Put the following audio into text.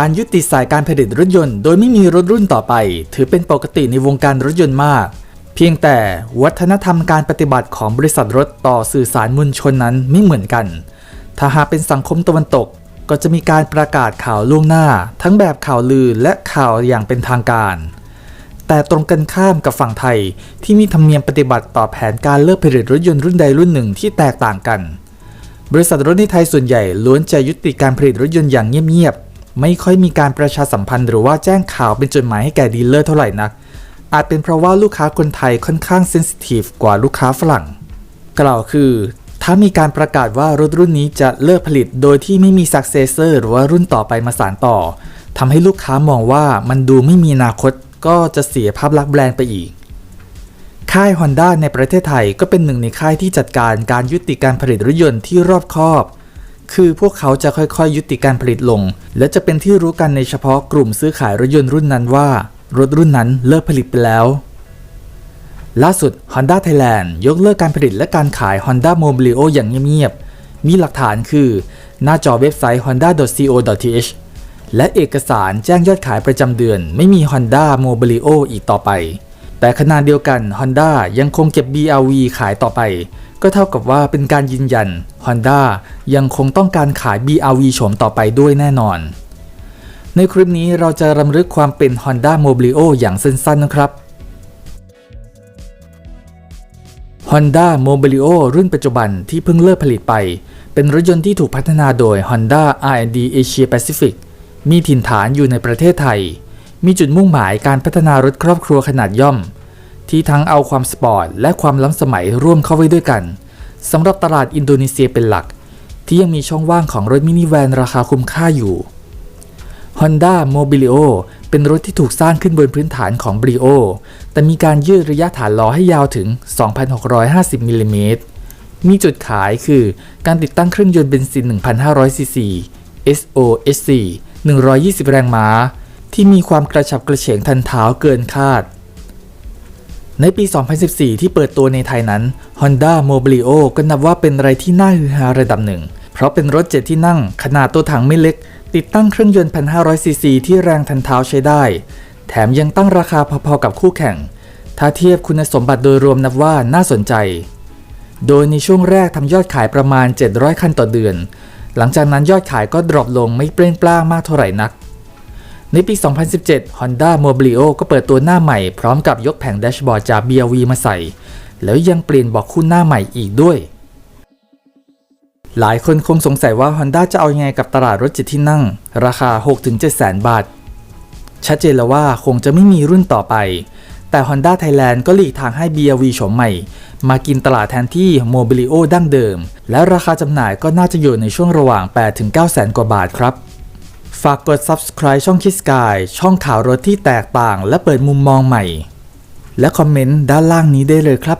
การยุติสายการผลิตรถยนต์โดยไม่มีรถรุ่นต่อไป ถือเป็นปกติในวงการรถยนต์มาก เพียงแต่วัฒนธรรมการปฏิบัติของบริษัทรถต่อสื่อสารมวลชนนั้นไม่เหมือนกัน ถ้าหากเป็นสังคมตะวันตกก็จะมีการประกาศข่าวล่วงหน้า ทั้งแบบข่าวลือและข่าวอย่างเป็นทางการ แต่ตรงกันข้ามกับฝั่งไทยที่มีธรรมเนียมปฏิบัติต่อแผนการเลิกผลิตรถยนต์รุ่นใดรุ่นหนึ่งที่แตกต่างกัน บริษัทรถในไทยส่วนใหญ่ล้วนจะยุติการผลิตรถยนต์อย่างเงียบๆ ไม่ค่อยมีการประชาสัมพันธ์หรือว่าแจ้งข่าวเป็นจดหมายให้แก่ดีลเลอร์เท่าไหร่นัก อาจเป็นเพราะว่าลูกค้าคนไทยค่อนข้างเซนซิทีฟกว่าลูกค้าฝรั่ง กล่าวคือ ถ้ามีการประกาศว่ารถรุ่นนี้จะเลิกผลิตโดยที่ไม่มีซักเซเซอร์หรือว่ารุ่นต่อไปมาสานต่อทำให้ลูกค้ามองว่ามันดูไม่มีอนาคตก็จะเสียภาพลักษณ์แบรนด์ไปอีก ค่าย Honda ในประเทศไทยก็เป็นหนึ่งในค่ายที่จัดการการยุติการผลิตรถยนต์ที่รอบคอบ คือพวกเขาจะค่อยๆยุติการผลิตลง และจะเป็นที่รู้กันในเฉพาะกลุ่มซื้อขายรถยนต์รุ่นนั้นว่า รถรุ่นนั้นเลิกผลิตไปแล้วล่าสุด Honda Thailand ยกเลิกการผลิตและการขาย Honda Mobilio อย่างเงียบๆ มีหลักฐานคือ หน้าจอเว็บไซต์ honda.co.th และเอกสารแจ้งยอดขายประจำเดือน ไม่มี Honda Mobilio อีกต่อไป แต่ขณะเดียวกัน Honda ยังคงเก็บ BRV ขายต่อไป ก็เท่ากับว่าเป็นการยืนยัน Honda ยังคงต้องการขาย BRV โฉมต่อไปด้วยแน่นอน ในคลิปนี้เราจะรำลึกความเป็น Honda Mobilio อย่างสั้นๆนะครับ Honda Mobilio รุ่นปัจจุบันที่เพิ่งเลิกผลิตไป เป็นรถยนต์ที่ถูกพัฒนาโดย Honda R&D Asia Pacific มีถิ่นฐานอยู่ในประเทศไทย มีจุดมุ่งหมายการพัฒนารถครอบครัวขนาดย่อม ที่ทั้งเอาความสปอร์ตและความล้ำสมัยร่วมเข้าไว้ด้วยกันสำหรับตลาดอินโดนีเซียเป็นหลัก ที่ยังมีช่องว่างของรถมินิแวนราคาคุ้มค่าอยู่ Honda Mobilio เป็นรถที่ถูกสร้างขึ้นบนพื้นฐานของ Brio แต่มีการยืดระยะฐานล้อให้ยาวถึง 2,650 มิลลิเมตร มีจุดขายคือการติดตั้งเครื่องยนต์เบนซิน 1,500 ซีซี SOHC 120 แรงม้า ที่มีความกระฉับกระเฉงทันเท้าเกินคาด ในปี 2014 ที่เปิดตัวในไทยนั้น Honda Mobilio ก็นับว่าเป็นอะไรที่น่าฮือฮาระดับหนึ่ง เพราะเป็นรถเจ็ดที่นั่งขนาดตัวถังไม่เล็ก ติดตั้งเครื่องยนต์ 1,500ซีซีที่แรงทันเท้าใช้ได้ แถมยังตั้งราคาพอๆกับคู่แข่ง ถ้าเทียบคุณสมบัติโดยรวมนับว่าน่าสนใจ โดยในช่วงแรกทำยอดขายประมาณ 700 คันต่อเดือน หลังจากนั้นยอดขายก็ดรอปลงไม่เปรี้ยงปร้างมากเท่าไหร่นัก ในปี 2017 Honda Mobilio ก็เปิดตัวหน้าใหม่พร้อมกับยกแผงแดชบอร์ดจาก BRV มาใส่ แล้วยังเปลี่ยนบอกคู่หน้าใหม่อีกด้วย หลายคนคงสงสัยว่า Honda จะเอายังไงกับตลาดรถจิตที่นั่ง ราคา 6-7แสนบาท ชัดเจนแล้วว่าคงจะไม่มีรุ่นต่อไป แต่ Honda Thailand ก็หลีกทางให้ BRV โฉมใหม่ มากินตลาดแทนที่ Mobilio ดั้งเดิม และราคาจำหน่ายก็น่าจะอยู่ในช่วงระหว่าง 8-9แสนกว่าบาทครับ ฝากกด subscribe ช่องคิสกาย ช่องข่าวรถที่แตกต่าง และเปิดมุมมองใหม่ และคอมเมนต์ด้านล่างนี้ได้เลยครับ